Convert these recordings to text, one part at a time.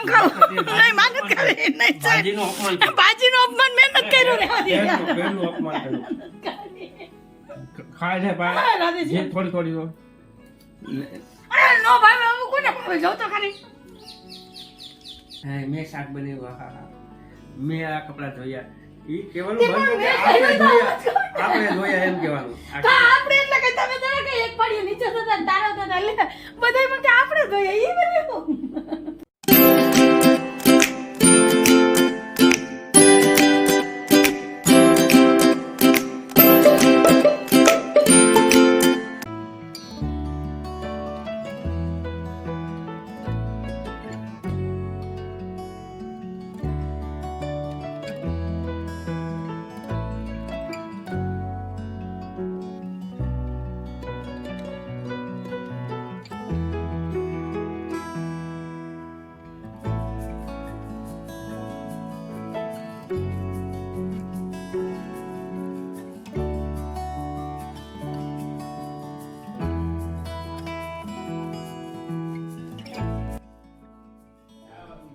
આમ ખાવું નહીં માનત કરી નહીં ભાજીનું અપમાન. ભાજીનું અપમાન મેં નથી કર્યું રે પહેલું- પહેલું અપમાન કર્યું. ખાય છે ભાઈ. જે થોડી થોડી તો. અરે નો ભાઈ હવે કોને ભાવે જો તો ખાલી. હા, મેં શાક બનાવ્યું હા, હા. મેં આ કપડા ધોયા. ઈ કેવાનું બંધ આપણે ધોયા. આપણે ધોયા એમ કહેવાનું. તો આપણે એટલે કે તમે તારા કઈ એક પડી નીચે થતા ને તારા લે. બધાય મને આપણે ધોયા ઈ બન્યું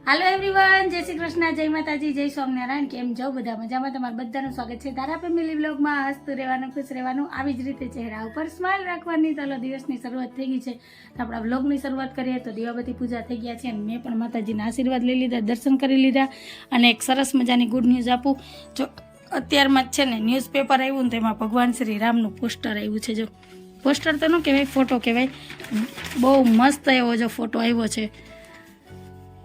હાલો એવરીવન જય શ્રી કૃષ્ણ, જય માતાજી, જય સ્વામિનારાયણ, કેમ છો? બધા મજામાં? તમારું બધાનું સ્વાગત છે તારા ફેમિલી બ્લોગમાં હસતું રહેવાનું, ખુશ રહેવાનું, આવી જ રીતે ચહેરા ઉપર સ્માઇલ રાખવાની. ચાલો દિવસની શરૂઆત થઈ ગઈ છે. તો આપણા બ્લોગની શરૂઆત કરીએ. તો દીવાબતી પૂજા થઈ ગયા છે અને મેં પણ માતાજીના આશીર્વાદ લઈ લીધા, દર્શન કરી લીધા અને એક સરસ મજાની ગુડ ન્યૂઝ આપું. જો અત્યારમાં જ છે ને ન્યૂઝપેપર આવ્યું ને, તેમાં ભગવાન શ્રી રામનું પોસ્ટર આવ્યું છે. જો પોસ્ટર તો ન કહેવાય ફોટો કહેવાય. બહુ મસ્ત એવો જો ફોટો આવ્યો છે.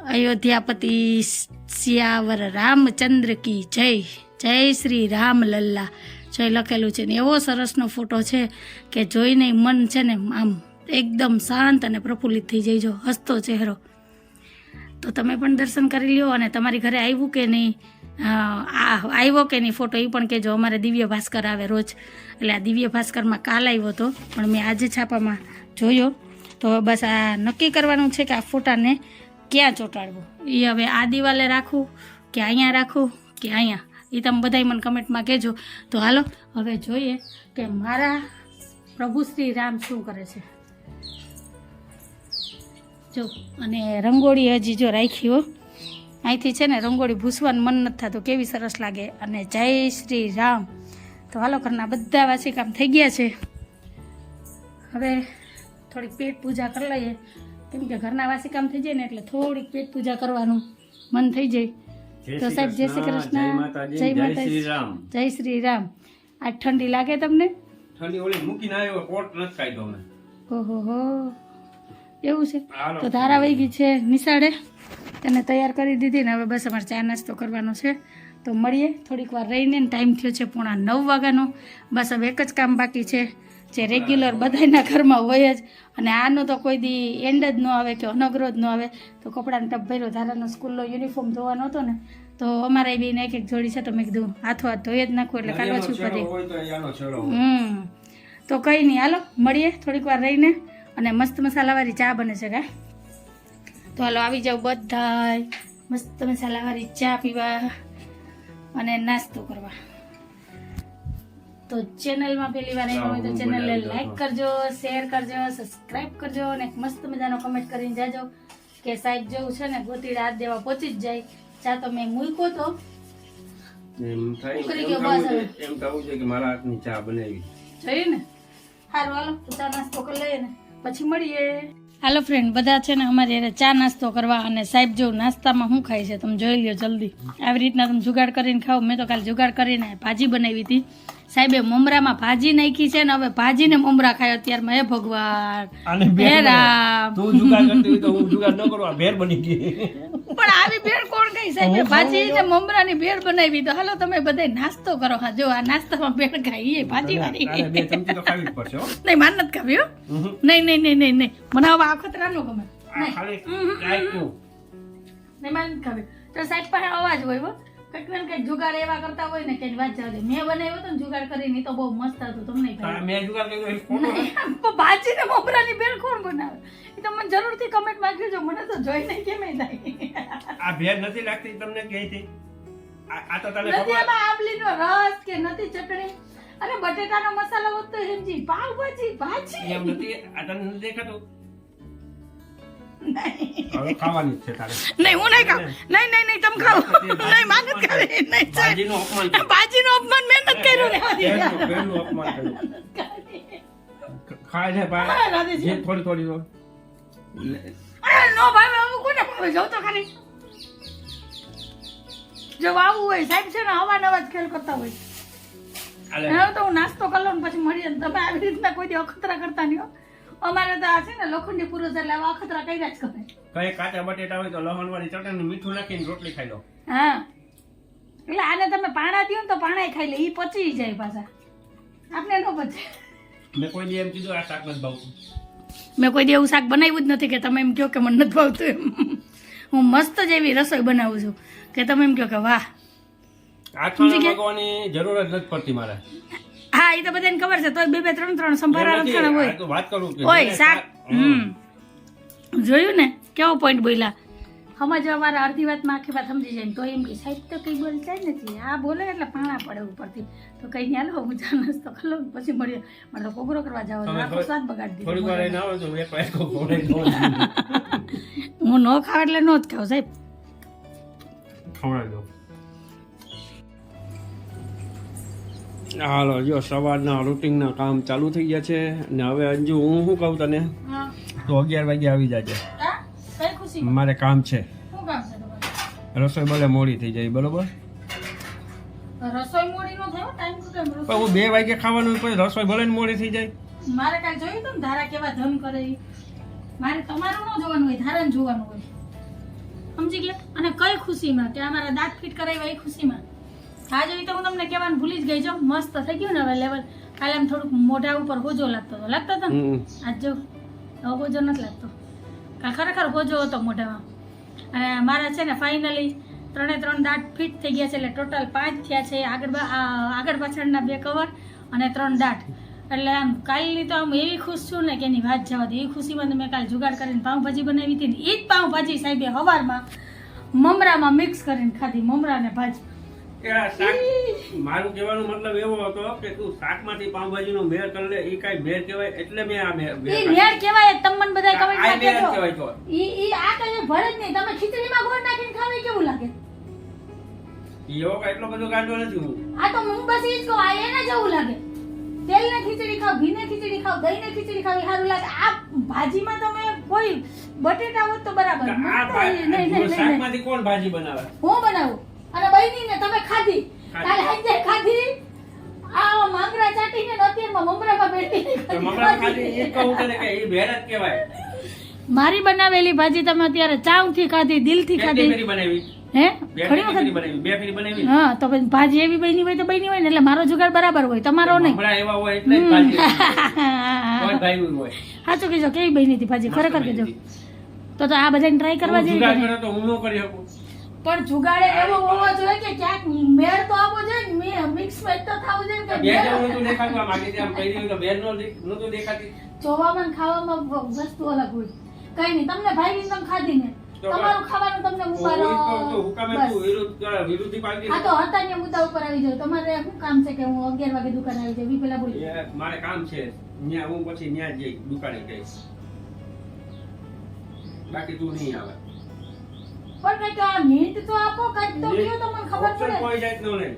અયોધ્યાપતિ શિયાવર રામચંદ્ર કી જય જય શ્રી રામ લલ્લા. જય લખેલું છે ને, એવો સરસનો ફોટો છે કે જોઈને મન છે ને આમ એકદમ શાંત અને પ્રફુલ્લિત થઈ જઈજો જો હસતો ચહેરો. તો તમે પણ દર્શન કરી લ્યો અને તમારી ઘરે આવ્યું કે નહીં? આવ્યો કે નહીં ફોટો? એ પણ કહેજો, અમારે દિવ્ય ભાસ્કર આવે રોજ. એટલે આ દિવ્ય ભાસ્કરમાં કાલ આવ્યો હતો, પણ મેં આજે છાપામાં જોયો. તો બસ આ નક્કી કરવાનું છે કે આ ફોટાને ક્યાં ચોંટાડવું? એ હવે આ દિવાલે રાખવું કે અહીંયા રાખવું કે અહીંયા? એ તમે બધાય મને કમેન્ટમાં કહેજો. તો હાલો, હવે જોઈએ કે મારા પ્રભુ શ્રી રામ શું કરે છે. જો, અને રંગોળી હજી જો રાખી હો. અહીંથી છે ને રંગોળી ભૂસવાનું મન નથી થતું, કેવી સરસ લાગે. અને જય શ્રી રામ. તો હાલો, ઘરના બધા વાસી કામ થઈ ગયા છે. હવે થોડીક પેટ પૂજા કરી લઈએ. કેમ કે ઘરના વાસી કામ થઈ જાય ને એટલે થોડીક પેટ પૂજા કરવાનું મન થઈ જાય. તો સાહેબ જય શ્રી કૃષ્ણ, જય માતા જય શ્રી રામ. જય શ્રી રામ. આજ ઠંડી લાગે તમને? ઠંડી ઓલી મૂકીને આવ્યો કોટ નથી કાઢ્યો મેં ઓહો હો. એવું છે? તો ધારા વહી ગઈ છે નિશાળે. તેને તૈયાર કરી દીધી ને હવે બસ અમારે ચા નાસ્તો કરવાનો છે. તો મળીએ. થોડીક વાર રહીને ટાઈમ થયો છે પોણા નવ વાગ્યાનો. બસ હવે એક જ કામ બાકી છે. જે રેગ્યુલર બધાના ઘરમાં હોય જ. અને આનો તો કોઈ દી એન્ડ જ ન આવે કે અનગરો જ ન આવે. તો કપડાનો ટપ ભર્યો ધારાનો સ્કૂલનો યુનિફોર્મ ધોવાનો હતો ને તો અમારે બી એક એક જોડી છે તો મેં કીધું હાથો હાથ ધોઈ જ નાખું એટલે કાલ છું કરી. હમ. તો કંઈ નહીં હાલો મળીએ થોડીક વાર રહીને. અને મસ્ત મસાલાવાળી ચા બને છે કા? તો હાલો આવી જાવ બધાય. મસ્ત મસાલાવાળી ચા પીવા અને નાસ્તો કરવા. તો ચેનલમાં પહેલી વાર આવ્યા હોય તો ચેનલને લાઈક કરજો શેર કરજો સબસ્ક્રાઇબ કરજો અને મસ્ત મજાનો કમેન્ટ કરીને જાજો કે સાહેબ જેવું છે ને ગોતી રાત દેવા પહોંચી જ જાય. ચા તો મેં મૂક્યો તો. એમ થાય એમ થવું છે- એમ થવું છે કે મારા હાથની ચા બનાવી. જોયું ને. સારું હાલો ચા નાસ્તો કરી લઈએ ને. પછી મળીએ. હાલો ફ્રેન્ડ બધા છે ને અમારે હારે ચા નાસ્તો કરવા અને સાહેબ જો નાસ્તામાં શું ખાય છે તમે જોઈ લ્યો જલ્દી. આવી રીતના તમે જુગાડ કરીને ખાઓ. મેં તો કાલે જુગાડ કરીને ભાજી બનાવી હતી. સાહેબે મમરામાં ભાજી નાખી છે ને હવે ભાજીને મમરા ખાય અત્યારમાં હે ભગવાન? હે રામ. તું જુગાર કરતી તો હું જુગાર ન કરવા ભેર બની ગઈ. પણ આવી ભેળ કોણ કઈ સાહેબ? ભાજી ને મમરાની ભેળ બનાવી તો હાલો તમે બધા નાસ્તો કરો. હા જો આ નાસ્તામાં ભેળ ખાઈ એ ભાજી વાળી. બે ચમચી તો ખાવી પડશે હો. નહીં માન નથી ખાવી હો. નહીં નહીં નહીં નહીં નહીં. મને હવે આ ખતરા નો ગમે. નહીં. માન ખાવી. તો સાહેબ પાસે અવાજ હોય હો. કંઈક કે જુગાડ એવા કરતા હોય ને કે વાત જવા મેં બનાવ્યો તો ને જુગાડ કરીને તો બહુ મસ્ત હતું તમને તારે મેં જુગાડ કર્યો એ ખોટો ભાજી ને મમરાની ભેળ કોણ બનાવે? એ તમને મને જરૂરથી કમેન્ટમાં કહેજો મને તો જોઈને કેમ થાય. આ ભેર નથી લાગતી તમને કે છે આ તો તને નથી એમાં આંબલીનો રસ કે નથી ચટણી? અને બટેટાનો મસાલો હોત તો હેમજી પાવ ભાજી. ભાજી એમ નથી આ તને દેખાતું? હવે ખાવાની છે તારે. નહીં હું નહીં ખાવ. નહીં નહીં નહીં તમે ખાઓ નહીં માનત કરે. નહીં સાહેબ. ભાજીનું અપમાન બાજીનું અપમાન મહેનત કર્યું ને. પહેલું અપમાન કર્યું. ખાય છે બા જે થોડી થોડી તો અરે નો ભાઈ હવે કોને ભાવે જાઉં તો ખાલી જો આવું હોય સાહેબ છે ને અવાનવા જ ખેલ કરતા હોય. હવે તો હું નાસ્તો કરી લઉં ને પછી મળીએ તમે આવી રીતના કોઈ દી અખતરા કરતા નહીં હો. અમારે તો આ છે ને લોખંડી પુરુષ એટલે આવા અખતરા કર્યા જ કરે કઈ કાચા બટેટા હોય તો લહણ વાળી ચટણી મીઠું નાખીને રોટલી ખાઈ લો. હા. એટલે આને તમે પાણા દો ને તો પાણા ખાઈ લે એ પચી જાય પાછા. આપણે નો પચે. મેં કોઈ દી એમ કીધું આ શાક નથી ભાવતું. મેં કોઈ દી એવું શાક બનાવ્યું જ નથી કે તમે એમ કહો કે મને નથી ભાવતું એમ. હું મસ્ત જ એવી રસોઈ બનાવું છું કે તમે એમ કહો કે વાહ. સમજી મગવાની જરૂર જ નથી પડતી મારે. હા એ તો બધાને ખબર છે તો બે બે ત્રણ ત્રણ સંભારા લક્ષણ હોય. હોય શાક હમ. જોયું ને કેવો પોઈન્ટ બોલ્યા? સમજવા મારા અડધી વાતમાં આખી વાત સમજી જાય ને તો એમ કે સાહેબ તો કઈ બોલતા જ નથી. આ બોલે એટલે પાણા પડે ઉપરથી. તો કઈ નહીં હાલો હું ચા નાસ્તો ખલો પછી મળ્યો મારે તો કોગરો કરવા જાવ આખો સ્વાદ બગાડી દીધો. હું ન ખાવ એટલે નો જ ખાવ સાહેબ. ખવડાવી દઉં. હાલો જો સવારના રૂટિનના કામ ચાલુ થઈ ગયા છે ને હવે અંજુ હું શું કહું તને? તો અગિયાર વાગે આવી જાજે. હા? ખુશી? મારે કામ છે. રસોઈ ભલે મોડી થઈ જાય બરોબર? પણ હું બે વાગે ખાવાનું પછી રસોઈ ભલે ને મોડી થઈ જાય. મારે કાંઈ જોયું તું ધારા કેવા ધમ કરે મારે તમારું ન જોવાનું હોય ધારા જોવાનું હોય. સમજી ગયા? અને કઈ ખુશીમાં? કે અમારા દાંત ફિટ કરાવ્યા એ ખુશીમાં? આ જોઈ તો હું તમને કહેવાનું ભૂલી જ ગઈ છો મસ્ત થઈ ગયું ને હવે લેવલ કાલે આમ થોડુંક મોઢા ઉપર હોજો લાગતો હતો. લાગતો હતો ને. આજ જો હવે હોજો નથી લાગતો. કાલ ખરેખર હોજો હતો મોઢામાં. અને મારા છે ને ફાઇનલી ત્રણે ત્રણ દાંત ફિટ થઈ ગયા છે એટલે ટોટલ પાંચ થયા છે. આગળ આગળ પાછળના બે કવર અને ત્રણ દાંત. એટલે આમ કાલની તો આમ એવી ખુશ છું ને કે એની વાત જવા દે. એવી ખુશીમાં મેં કાલ જુગાડ કરીને પાઉંભાજી બનાવી હતી ને એ જ પાઉંભાજી સાહેબે હવારમાં મમરામાં મિક્સ કરીને ખાધી મમરા ને ભાજી. કે આ શાક મારું કહેવાનો મતલબ એવો હતો કે તું શાકમાંથી પાઉંભાજીનો મેળ કરી લે એ કાંઈ મેળ કહેવાય? એટલે મેં આ મેળ ઈ મેળ કહેવાય તમને બધા આ કમેન્ટમાં મેળ જ કહેવાય તો. ઈ ઈ આ કઈ ભરે જ નહીં. તમે ખીચડીમાં ગોળ નાખીને ખાવે કેવું લાગે? કાંઈ એટલો બધો ગાંડો નથી હું. આ તો હું બસ ઈ જ કહું આ એને જેવું લાગે. તેલ ને ખીચડી ખાવ ઘી ને ખીચડી ખાવ દહીં ને ખીચડી ખાવ સારું લાગે. આ ભાજીમાં તમે કોઈ બટેટા હોત તો બરાબર. આ. શાકમાંથી કોણ ભાજી બનાવે? હું બનાવું? અને બહેની ને તમે ખાધી. કાલે હાંજે ખાધી. આ માંગરા ચાટીને ને અત્યારમાં મમરામાં બેઠી મમરા ખાધી. એ કહું કે એ ભેરત કહેવાય. મારી બનાવેલી ભાજી તમે અત્યારે ચાવથી ખાધી દિલથી ખાધી. બનાવી. હે? ઘણી વખત? બનાવી બે ફેરી બનાવી. હા તો ભાજી એવી બની હોય તો બની હોય ને એટલે મારો જુગાડ બરાબર હોય તમારો નહીં. એવા હોય એટલે ભાજી હોય. સાચું કહેજો કેવી બની હતી ભાજી? ખરેખર કહેજો. તો તો આ બધાને ટ્રાય કરવા જેવી જુગાડ છે. કરે તો હું ન કરી શકું. પણ જુગાડે એવો હોવો જોઈએ કે ક્યાંક મેળ તો આવવો જોઈએ મે મિક્સ મેચ તો થાવું જોઈએ કે બે જેવું નતું દેખાતું આમ આગળથી આમ કરી તો બેર નો તો દેખાતી. જોવામાં ખાવામાં વસ્તુ અલગ હોય. કઈ નહીં તમને ભાઈ તમે ખાધી ને. તો તમારું ખાવાનું તમને તો હું તો મુબારક હુકામે તું વિરુદ્ધ વિરુદ્ધી પાર્ટી આ તો હતા મુદ્દા ઉપર આવી જાવ તમારે શું કામ છે કે હું અગિયાર વાગે દુકાન આવી ઈ પેલા બોલી. મારે કામ છે. ન્યા હું પછી ન્યા જઈ દુકાને જઈશ. બાકી તું નહીં આવે. પણ કંઈક આ હિન્ટ તો આપો કઈ તો કયો તો મને ખબર પડે? કોઈ જાતનો નહીં.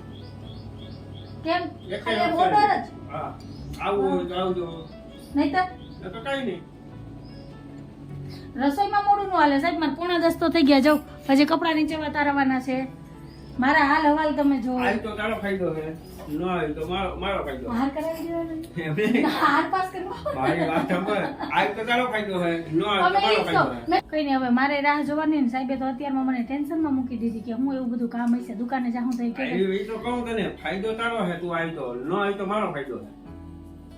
કેમ? ખાલી ઓર્ડર જ? હા. આવું તો આવજો. નહીં તો તો કઈ નહીં. રસોઈમાં મોડું નું હાલે. સાહેબ મારે પોણા દસ તો થઈ ગયા. જાઉં હજી કપડા નીચે વતારવાના છે. મારા હાલ હવાલ તમે જો તો તારો ફાયદો છે. ન આવી તો મારો મારો ફાયદો હાર કરાવી દેવાનો? એમ હાર પાસ કરવા મારી વાત સાંભળ. આવી તો તારો ફાયદો છે ન આવી તો અમે ઈ જ મારો ફાયદો કઈ નહીં હવે મારે રાહ જોવાની ને સાહેબે તો અત્યારમાં મને ટેન્શનમાં મૂકી દીધી કે હું એવું બધું કામ હશે દુકાને જાઉં તો એ કહું. તને ફાયદો તારો હે તું આવી તો. ન આવી તો મારો ફાયદો હે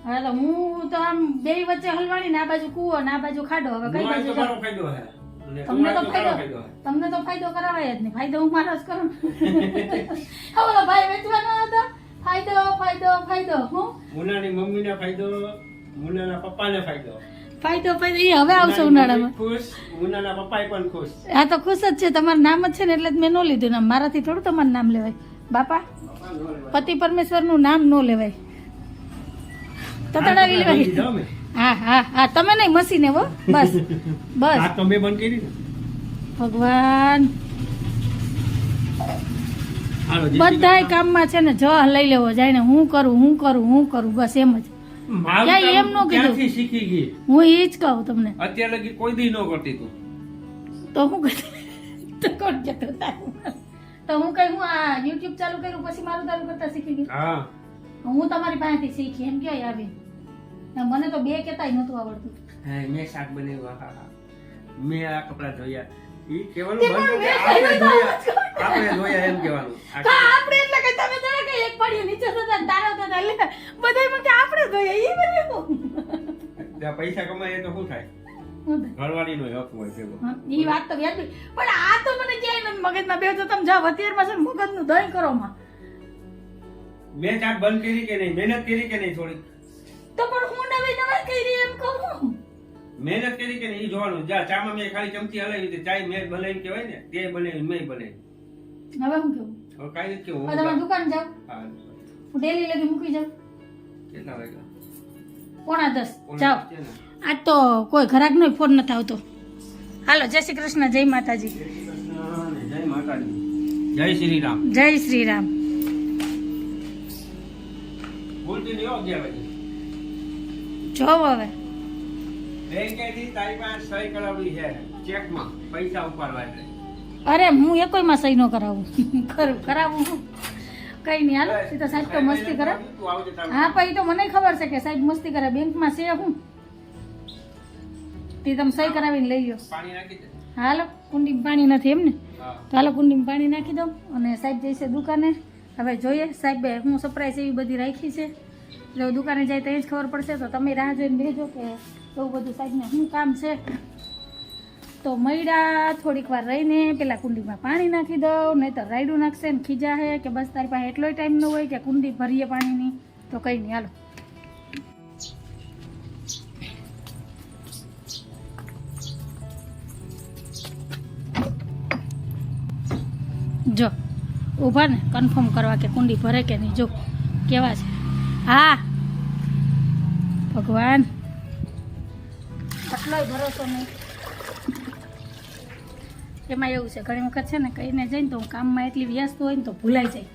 હવે તો હું તો આમ બે વચ્ચે હલવાણી ને આ બાજુ કૂવો ને આ બાજુ ખાડો હવે કઈ બાજુ મારો ફાયદો છે. તમને તો ફાયદો તમને તો ફાયદો કરાવાય જ નહીં. ફાયદો હું મારો જ કરું. હવે ભાઈ વેચવાનો હતો? ફાયદો ફાયદો ફાયદો હું? મુનાની મમ્મીને ફાયદો મુનાના પપ્પાને ફાયદો. ફાયદો ફાયદો એ હવે આવશે ઉનાળામાં. ખુશ મુનાના પપ્પાએ પણ ખુશ. આ તો ખુશ જ છે તમારું નામ જ છે ને એટલે જ મેં ન લીધું નામ મારાથી થોડું તમારું નામ લેવાય. બાપા. પતિ પરમેશ્વરનું નામ ન લેવાય. તતડાવી લેવાય. હા હા હા તમે નહીં મસીને હો બસ બસ. આ તો મેં બંધ કરી ભગવાન. બધાય. કામમાં છે ને જહ લઈ લેવો જાય ને હું કરું હું કરું હું કરું બસ એમ જ. ક્યાંય એમ ન કીધું. શીખી ગઈ? હું એ જ કહું તમને. અત્યાર લગી કોઈ દી ન કરતી તું. તો હું તો કોણ કહેતું? તો હું કઈ હું આ યુટ્યુબ ચાલુ કર્યું પછી મારું ચાલુ કરતા શીખી ગઈ. હા. હું તમારી પાસેથી શીખી એમ ક્યાંય આવી? મને તો બે કેતાય નહોતું આવડતું. મેં શાક બનાવ્યું હા હા. મેં આ કપડા ધોયા. ઈ કહેવાનું બંધ કે આપણે કર્યું આપણે ધોયા એમ કહેવાનું. આ આપણે એટલે કે તમે જરા કે એક પડ્યું નીચે થતા ને થતા લે બધાય મને આપણે જોઈએ ઈ બધું ત્યાં પૈસા કમાય તો શું થાય? હક હોય છે ઈ વાત તો વ્યાજબી. પણ આ તો મને ક્યાંય નથી મગજમાં બે તો તમે જાઓ અત્યારમાં છે ને મગજનું દહીં કરો માં મેં બંધ કરી કે નહીં? મહેનત કરી કે નહીં થોડી તો પણ હું નવી નવી કરી એમ કહું. મહેનત કરી કે ઈ જોવાનું. જા ચામાં મેં ખાલી ચમચી હલાવી હતી ચાય મેં બનાવી કહેવાય ને તે બનાવી મેં બનાવી. હવે હું કેવું હવે કાઈ નથી કેવું તમે દુકાન જાવ હા, હું ડેલી લગી મૂકી જાઉં. કેટલા વાગ્યા? પોણા દસ. જાઓ. આજ તો કોઈ ઘરાકનો ફોન નથી આવતો. હાલો જય શ્રી કૃષ્ણ જય માતાજી. જય માતાજી. જય શ્રી રામ. જય શ્રી રામ. જોવો હવે. બેંકેથી તારી પાસે સહી કરાવવી છે. ચેકમાં પૈસા ઉપાડવા એટલે અરે હું એકોયમાં સહી ન કરાવું. કરાવું કઈ નહીં હાલો. એ તો સાહેબ તો મસ્તી કરે. હા પણ તો મને ખબર છે કે સાહેબ મસ્તી કરે. બેંકમાં છે હું? તે તમે સહી કરાવીને લઈ લો હાલો કુંડીમાં પાણી નથી એમ ને તો હાલો કુંડીમાં પાણી નાખી દઉં અને સાહેબ જઈશે દુકાને. હવે જોઈએ સાહેબે હું સરપ્રાઈઝ એવી બધી રાખી છે. જો દુકાને જાય તો એ જ ખબર પડશે. તો તમે રાહ જોઈને બેજો કે એવું બધું સાહેબને શું કામ છે? તો મૈડા થોડીક વાર રહીને પેલા કુંડીમાં પાણી નાખી દઉં નહીં તો રાયડું નાખશે ને ખીજા હે કે બસ તારી પાસે એટલો ટાઈમ ન હોય કે કુંડી ભરીએ પાણીની? તો કંઈ નહીં, હાલો. જો, ઊભા ને કન્ફર્મ કરવા કે કુંડી ભરે કે નહીં, જો, કેવા છે? હા. ભગવાન. આટલોય ભરોસો નહીં. એમાં એવું છે, ઘણી વખત છે ને કહીને જઈને તો હું કામમાં એટલી વ્યસ્ત હોય ને તો ભૂલાઈ જાય.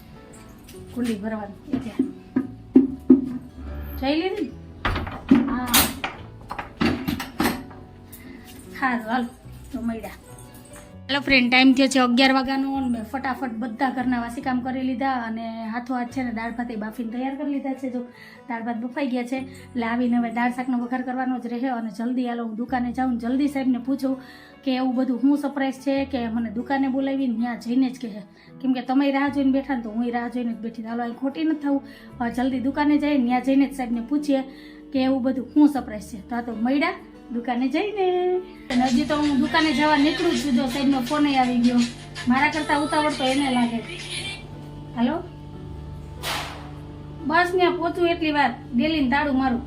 કુંડી ભરવાની એટલે જઈ લીધી? હા. હા હાલ, તો મળ્યા. હેલો ફ્રેન્ડ ટાઈમ થયો છે અગિયાર વાગ્યાનો અને મેં ફટાફટ બધા ઘરના વાસી કામ કરી લીધા અને હાથો હાથ છે ને દાળ ભાત એ બાફીને તૈયાર કરી લીધા છે. જો દાળ ભાત બફાઈ ગયા છે, એટલે આવીને હવે દાળ શાકનો વઘાર કરવાનો જ રહે અને જલ્દી હાલો હું દુકાને જાઉં જલ્દી સાહેબને પૂછું કે એવું બધું હું સરપ્રાઈઝ છે કે મને દુકાને બોલાવીને ત્યાં જઈને જ કહે. કેમ કે તમે રાહ જોઈને બેઠા ને તો હું રાહ જોઈને જ બેઠી. હાલો, અહીં ખોટી નથી થવું. જલ્દી દુકાને જઈએ ત્યાં જઈને જ સાહેબને પૂછીએ કે એવું બધું શું સરપ્રાઈઝ છે. તો આ તો મળ્યા. દુકાને જઈને. અને હજી તો હું દુકાને જવા નીકળું છું, જો સાહેબનો ફોન આવી ગયો. મારા કરતાં ઉતાવળ તો એને લાગે. હાલો? બસ ત્યાં પહોંચું એટલી વાર. ડેલીને તાળું મારું.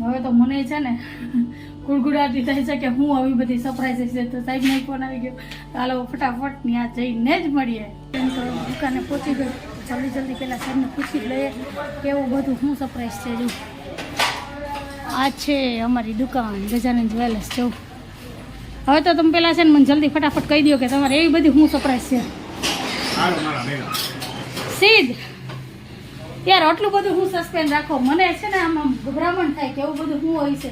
હવે તો મને છે ને ગુડગુડાટી થાય છે કે હું આવી બધી સરપ્રાઈઝ છે તો સાહેબનો ફોન આવી ગયો. તો હાલો ફટાફટ ત્યાં જઈને જ મળીએ. તો દુકાને પહોંચી ગઈ જલ્દી જલ્દી પહેલાં સાહેબને પૂછી લઈએ કેવું બધું શું સરપ્રાઈઝ છે જો આ છે અમારી દુકાન ગજાનંદ જ્વેલર્સ જો. હવે તો તમે પેલા છે ને મને જલ્દી ફટાફટ કહી દો કે તમારે એવી બધી શું સરપ્રાઈઝ છે. સીધ. યાર આટલું બધું હું સસ્પેન્ડ રાખો. મને છે ને આમ ગભરામણ થાય કે એવું બધું શું હોય છે.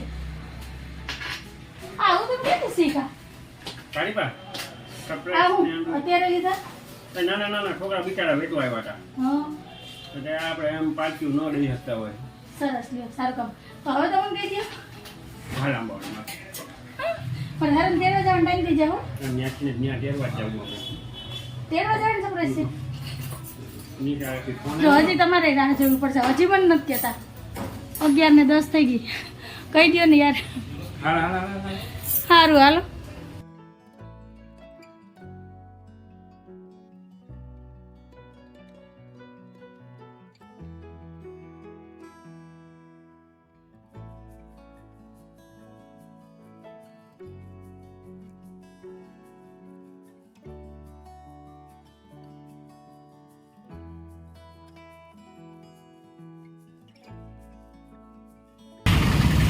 આ હું તો કેતું શીખા. તારી હું અત્યારે લીધા? ના ના ના છોકરા બિચારા વેચવા આવ્યા હતા. હા. એટલે આપણે એમ પાછું ન લઈ શકતા હોય. સરસ લ્યો સારું કામ. હવે તો મને કહી દો. હાલ બોલ પણ હેરાન તેરવા જવાનો ટાઈમ થઈ જાવ ત્યાંથી ને ત્યાં તેરવા જ જાવ આપણે તેરવા જવાની સરપ્રાઈઝ છે. જો હજી તમારે રાહ જોવી પડશે. હજી પણ નથી કહેતા. અગિયાર ને દસ થઈ ગઈ. કહી દો ને યાર. સારું હાલો.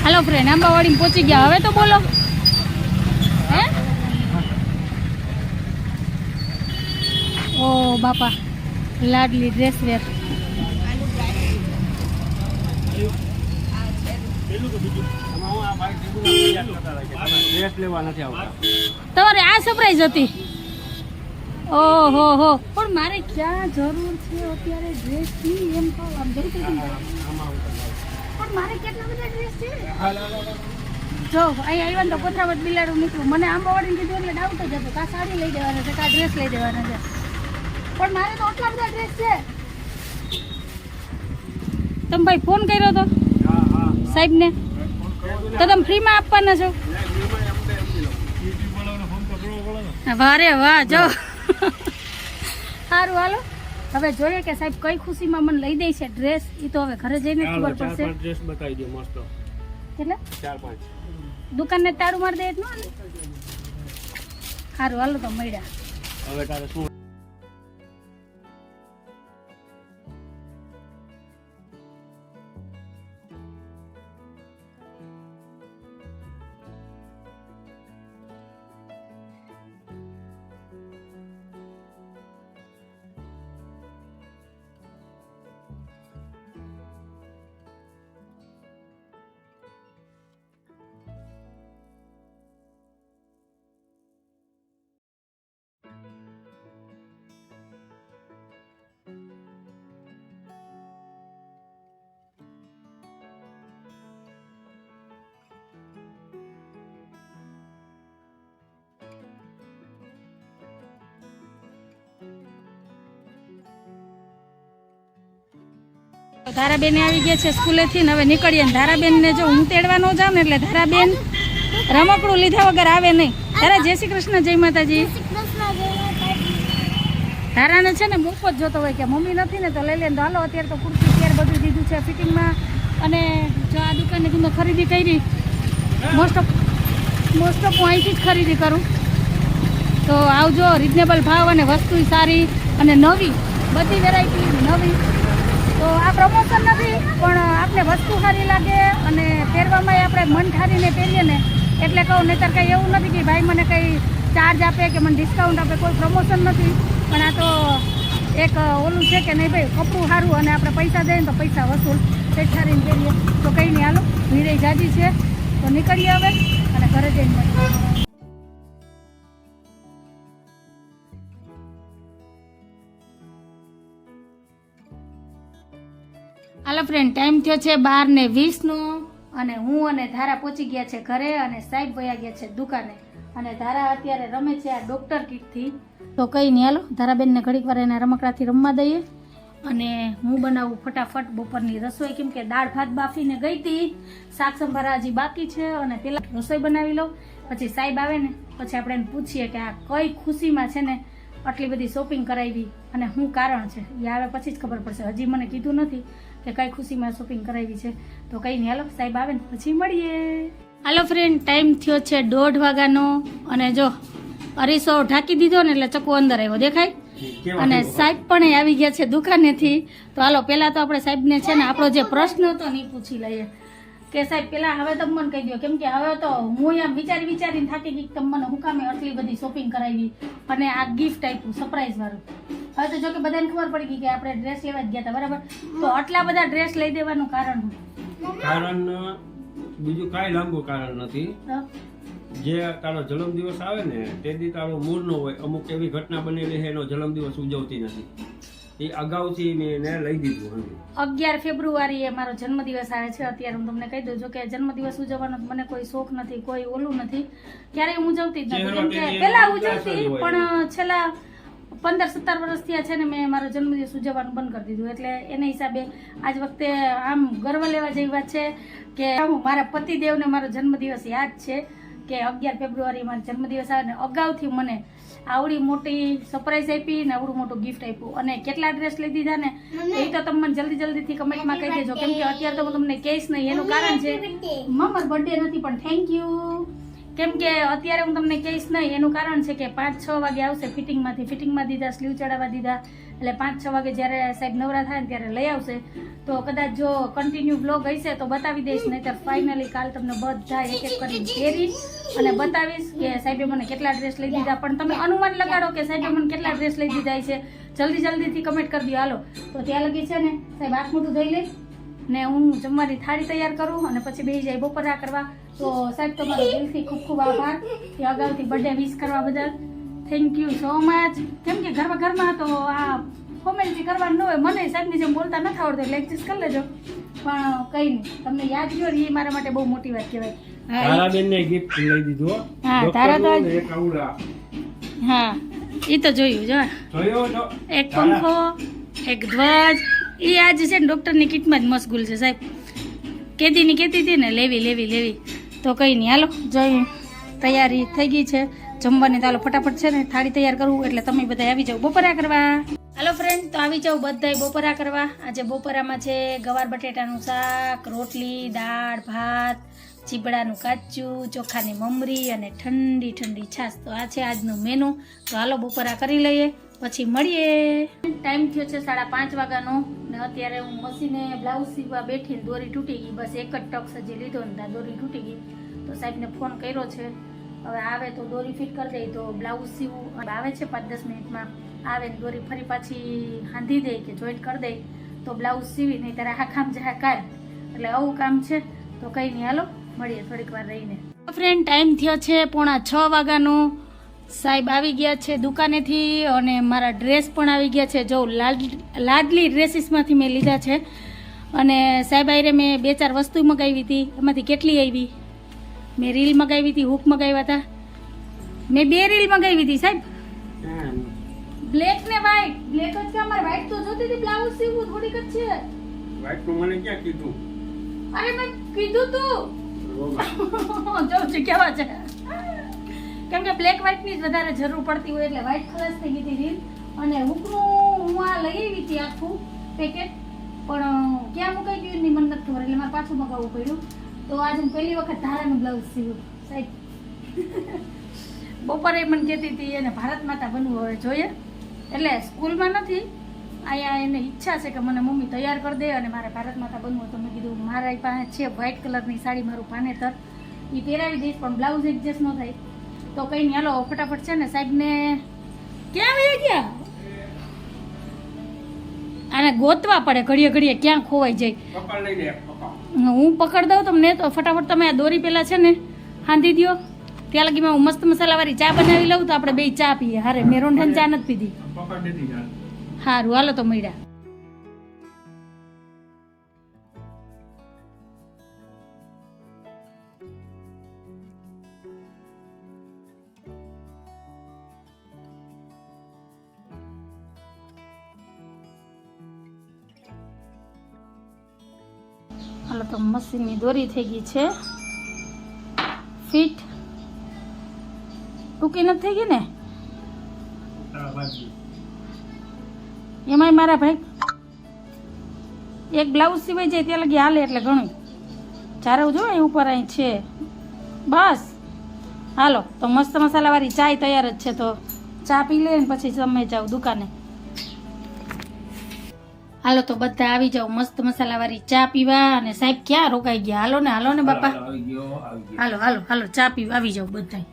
હાલો ફ્રેન્ડ આંબાવાડી પહોંચી ગયા હવે તો બોલો. હે? ઓ, બાપા. લાડલી ડ્રેસ વેર તમારે આ સરપ્રાઈઝ હતી. ઓહો, હો. પણ મારે ક્યાં જરૂર છે અત્યારે ડ્રેસની એમ કહું આમ જરૂર પણ મારે કેટલા બધા ડ્રેસ છે? હાલ હાલ હાલ જો અહીં આવ્યા તો પથરાવટ બિલાડું નીકળું મને આંબાવાડીને કીધું એટલે ડાઉટ જ હતો કાં સાડી લઈ દેવાના છે કાં ડ્રેસ લઈ દેવાના છે. પણ મારે તો આટલા બધા ડ્રેસ છે. તમે ભાઈ ફોન કર્યો હતો હા હા. સાહેબને? તો તમે ફ્રીમાં આપવાના છો? વારે વાહ જો. સારું હાલો. હવે જોઈએ કે સાહેબ કઈ ખુશીમાં મને લઈ દે છે ડ્રેસ એ તો હવે ઘરે જઈને ખબર પડશે. ડ્રેસ બતાવી દો મસ્ત. કેટલા? ચાર પાંચ. દુકાનને તાળું મારી દે એટલું સારું હાલો તો મળ્યા. હવે તારે શું ધારાબેન આવી ગયા છે સ્કૂલેથી ને હવે નીકળીએ ધારાબેનને જો હું તેડવા ન જાઉં ને એટલે ધારાબેન રમકડું લીધા વગર આવે નહીં. ધારા જય શ્રી કૃષ્ણ જય માતાજી. ધારાને છે ને મફત જોતો હોય કે મમ્મી નથી ને તો લઈ લે તો હાલો અત્યારે તો કુર્તી પેર બધું દીધું છે ફિટિંગમાં. અને જો આ દુકાને તમે ખરીદી કરી મોસ્ટ ઓફ મોસ્ટ ઓફ હું અહીંથી જ ખરીદી કરું. તો આવજો રિઝનેબલ ભાવ અને વસ્તુ સારી અને નવી બધી વેરાયટી નવી. તો આ પ્રમોશન નથી, પણ આપણે વસ્તુ સારી લાગે અને પહેરવામાં આપણે મન ઠારીને પહેરીએ ને, એટલે કહું, નહીતર કંઈ એવું નથી કે ભાઈ મને કંઈ ચાર્જ આપે કે મને ડિસ્કાઉન્ટ આપે, કોઈ પ્રમોશન નથી. પણ આ તો એક ઓલું છે કે નહીં ભાઈ, કપડું સારું અને આપણે પૈસા દઈએ તો પૈસા વસૂલ. ઠારીને પહેરીએ. તો કંઈ નહીં, હાલો નિરય જાજી છે. તો નીકળીએ હવે અને ઘરે જઈને મળીએ. હાલો ફ્રેન્ડ ટાઈમ થયો છે બાર ને વીસનો અને હું અને ધારા પહોંચી ગયા છે ઘરે અને સાહેબ વયા ગયા છે દુકાને. અને ધારા અત્યારે રમે છે આ ડોક્ટર કીટથી તો કંઈ નહીં, હાલો. ધારાબેનને ઘડીક વાર એના રમકડાથી રમવા દઈએ. અને હું બનાવું ફટાફટ બપોરની રસોઈ, કેમ કે દાળ ભાત બાફીને ગઈ હતી. શાક સંભારા હજી બાકી છે અને પેલા રસોઈ બનાવી લઉં. પછી સાહેબ આવે ને, પછી આપણે એને પૂછીએ કે આ કઈ ખુશીમાં છે ને આટલી બધી શોપિંગ કરાવી. અને શું કારણ છે, એ આવે પછી જ ખબર પડશે. હજી મને કીધું નથી. કે કઈ ખુશીમાં શોપિંગ કરાવી છે. તો કઈ નહીં. હાલો સાહેબ આવે ને પછી મળીએ. હાલો ફ્રેન્ડ ટાઈમ થયો છે દોઢ વાગ્યાનો અને જો અરીસો ઢાંકી દીધો ને એટલે ચકુ અંદર આવ્યો. દેખાય? અને સાહેબ પણ આવી ગયા છે દુકાનેથી. તો હાલો પેલા તો આપણે સાહેબને છે ને આપણો જે પ્રશ્ન હતો ને એ પૂછી લઈએ. કે સાહેબ પેલા હવે તમે મને કહી દો. કેમ કે હવે તો હું એમ વિચારી વિચારીને થાકી ગઈ કે તમે મને હું કામે આટલી બધી શોપિંગ કરાવી અને આ ગિફ્ટ આપ્યું સરપ્રાઈઝ વાળું. હવે તો જો કે બધાને ખબર પડી ગઈ કે આપણે ડ્રેસ લેવા જ ગયા હતા બરાબર? તો આટલા બધા ડ્રેસ લઈ દેવાનું કારણ કારણ બીજું કાંઈ લાંબુ કારણ નથી. જે તારો જન્મદિવસ આવે ને તે દી તારો મૂળ નો હોય અમુક એવી ઘટના બનેલી છે એનો જન્મદિવસ ઉજવતી નથી. એ અગાઉથી મેં એને લઈ દીધું. અગિયાર ફેબ્રુઆરીએ મારો જન્મદિવસ આવે છે અત્યારે હું તમને કહી દઉં છું કે જન્મદિવસ ઉજવવાનો મને કોઈ શોખ નથી કોઈ ઓલું નથી ક્યારેય હું ઉજવતી જ નથી કેમ કે પહેલા ઉજવતી. પણ છેલ્લા પંદર સત્તર વર્ષ થયા છે ને મેં મારો જન્મદિવસ ઉજવવાનું બંધ કરી દીધું એટલે એના હિસાબે આજ વખતે આમ ગર્વ લેવા જેવી વાત છે કે હું મારા પતિદેવને મારો જન્મદિવસ યાદ છે કે અગિયાર ફેબ્રુઆરી મારો જન્મદિવસ આવે ને અગાઉથી મને આવડી મોટી સરપ્રાઈઝ આપી ને આવડું મોટું ગિફ્ટ આપ્યું. અને કેટલા ડ્રેસ લઈ દીધા ને એ તો તમે મને જલ્દી જલ્દીથી કમેન્ટમાં કહી દેજો. કેમ કે અત્યારે તો હું તમને કહીશ નહીં. એનું કારણ છે મમ્મર બર્થડે નથી પણ થેન્ક યુ કેમ કે અત્યારે હું તમને કહીશ નહીં એનું કારણ છે કે પાંચ છ વાગે આવશે ફિટિંગમાંથી ફિટિંગમાં દીધા સ્લીવ ચડાવવા દીધા. એટલે પાંચ છ વાગે જ્યારે સાહેબ નવરા થાય ને ત્યારે લઈ આવશે. તો કદાચ જો કન્ટિન્યુ બ્લોગ હશે તો બતાવી દઈશ નહીં ફાઇનલી કાલ તમને બધા એક એક કરીને પહેરીશ અને બતાવીશ કે સાહેબે મને કેટલા ડ્રેસ લઈ દીધા. પણ તમે અનુમાન લગાડો કે સાહેબે મને કેટલા ડ્રેસ લઈ દીધા છે. જલ્દી જલ્દીથી કમેન્ટ કરી દો. હાલો. તો ત્યાં લગી છે ને, સાહેબ હાથ મોઢું ધોઈ લઈશ ને હું જમવાની થાળી તૈયાર કરું અને પછી બેસી જાય બપોરા કરવા. તો સાહેબ, તમારો દિલથી ખૂબ ખૂબ આભાર. કે અગાઉથી બર્થડે વિશ કરવા બદલ. થેન્ક યુ સો મચ કેમ કે ઘરમાં ઘરમાં તો આ ફોર્મેલિટી કરવાનું ન હોય. મને સાહેબની જેમ બોલતા નથી આવડતું એટલે એડજસ્ટ કરી લેજો. પણ કંઈ નહીં. તમને યાદ રહ્યો એ મારા માટે બહુ મોટી વાત કહેવાય. તારાબેનને ગિફ્ટ લઈ દીધું હા, તારા તો એક આવડા. હા એ તો જોયું જો. જોયો? એક પંખો એક ધ્વજ. એ આજ છે ને ડૉક્ટરની કિટમાં જ મશગુલ છે સાહેબ. કેદીની કેતી હતી ને લેવી લેવી લેવી. તો કંઈ નહીં. હાલો જોઈ તૈયારી થઈ ગઈ છે. જમવાની તો ફટાફટ છે ને થાળી તૈયાર કરવું એટલે તમે બધા આવી જાઓ બપોરા કરવા. હાલો ફ્રેન્ડ તો આવી જાઓ બધાય બપોરા કરવા. આજે બપોરામાં છે ગવાર બટેટાનું શાક રોટલી દાળ ભાત ચીબડાનું કાચું ચોખાની મમરી અને ઠંડી ઠંડી છાશ. તો આ છે આજનું મેનુ તો હાલો બપોરા કરી લઈએ પછી મળીએ. ટાઈમ થયો છે સાડા પાંચ વાગ્યાનો ને અત્યારે હું મસીને બ્લાઉઝ સીવવા બેઠીને દોરી તૂટી ગઈ. બસ એક જ ટક્સ હજી લીધો ને ત્યાં દોરી તૂટી ગઈ. તો સાહેબને ફોન કર્યો છે. હવે આવે તો દોરી ફિટ કરી દઈ તો બ્લાઉઝ સીવું. આવે છે પાંચ દસ મિનિટમાં. આવે ને દોરી ફરી પાછી હાંધી દે કે જોઈન્ટ કરી દે, તો બ્લાઉઝ સીવી નહીં તારે આ કામ જાય કાલ એટલે આવું કામ છે, તો કંઈ નહીં. હાલો, મળીએ થોડીક વાર રહીને. ફ્રેન્ડ ટાઈમ થયો છે પોણા છ વાગ્યાનો. સાહેબ આવી ગયા છે દુકાનેથી અને મારા ડ્રેસ પણ આવી ગયા છે. જો લાડ, લાડલી ડ્રેસીસમાંથી મેં લીધા છે. અને સાહેબ આયરે મેં બે ચાર વસ્તુ મગાવી હતી. એમાંથી કેટલી આવી મેં રીલ મગાવી હતી હૂક મગાવ્યા હતા. મેં બે રીલ મગાવી હતી સાહેબ. બ્લેક ને વ્હાઈટ બ્લેક જ કે અમારે. વ્હાઈટ તો જોતી હતી બ્લાઉઝ સીવું થોડીક જ છે. વ્હાઈટ તો મને ક્યાં કીધું? અરે મેં કીધું તું. જો છું કેવા છે. કેમ કે બ્લેક વ્હાઈટની જ વધારે જરૂર પડતી હોય એટલે વ્હાઈટ ખલાસ થઈ ગઈ હતી રીલ. અને હુકનું હું આ લઈ આવી હતી આખું પેકેટ પણ ક્યાં મુકાઈ ગયું ની મને નથી ખબર. એટલે મારે પાછું મગાવવું પડ્યું. તો આજે પહેલી વખત ધારાનું બ્લાઉઝ સીવ્યું સાહેબ. બપોરે મને કહેતી હતી, એને ભારત માતા બનવું હવે જોઈએ. એટલે સ્કૂલમાં નથી, અહીંયા એને ઈચ્છા છે કે મને મમ્મી તૈયાર કરી દે અને મારે ભારત માતા બનવું તો મેં કીધું, મારા પાસે છે વ્હાઈટ કલરની સાડી, મારું પાનેતર એ પહેરાવી દઈશ, પણ બ્લાઉઝ એડજસ્ટ ન થાય. તો કંઈ નહીં હાલો ફટાફટ છે ને સાહેબને ક્યાં વહી ગયા? આને ગોતવા પડે, ઘડીએ ઘડીએ ક્યાં ખોવાઈ જાય. હું પકડ દઉં તમને તો ફટાફટ તમે આ દોરી પેલા છે ને હાંધી દો ત્યાં લગી હું મસ્ત મસાલાવાળી ચા બનાવી લઉં તો આપણે બે ચા પીએ. હારે મેં રોંઢાની ચા નથી પીધી. સારું હાલો તો મળ્યા. તો મશીનની દોરી થઈ ગઈ છે. ફિટ. ટૂંકી નથી થઈ ગઈ ને? એમાંય મારા ભાઈ એક બ્લાઉઝ સિવાય જાય ત્યાં લગી હાલે એટલે ઘણું. ચારવ જો એ ઉપર અહીં છે. બસ. હાલો તો મસ્ત મસાલાવાળી ચાય તૈયાર જ છે તો ચા પી લે ને પછી તમે જાઓ દુકાને. હાલો તો બધા આવી જાઓ. મસ્ત મસાલાવાળી ચા પીવા. અને સાહેબ ક્યાં રોકાઈ ગયા? હાલો ને હાલો ને બાપા. હાલો, હાલો હાલો ચા પીવા આવી જાઓ બધા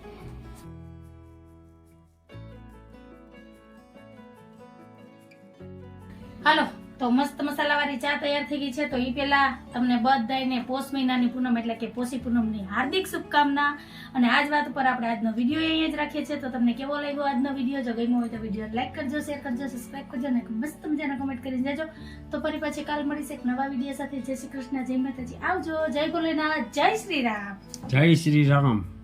હાલો. તો મસ્ત મસાલાવાળી ચા તૈયાર થઈ ગઈ છે. તો એ પહેલા તમને બધાને પોષ મહિનાની પૂનમ એટલે કે પોષી પૂનમની હાર્દિક શુભકામના. અને આજ વાત ઉપર આપણે આજનો વીડિયો અહીંયા જ રાખીએ છીએ. તો તમને કેવો લાગ્યો આજનો વીડિયો? જો ગમ્યો હોય તો વીડિયો લાઈક કરજો, શેર કરજો સબસ્ક્રાઈબ કરજો અને મસ્ત મજાના કમેન્ટ કરી જજો. તો ફરી પાછી કાલ મળીશ એક નવા વીડિયો સાથે. જય શ્રી કૃષ્ણ, જય માતાજી. આવજો. જય ભોલેનાથ. જય શ્રી રામ. જય શ્રી રામ.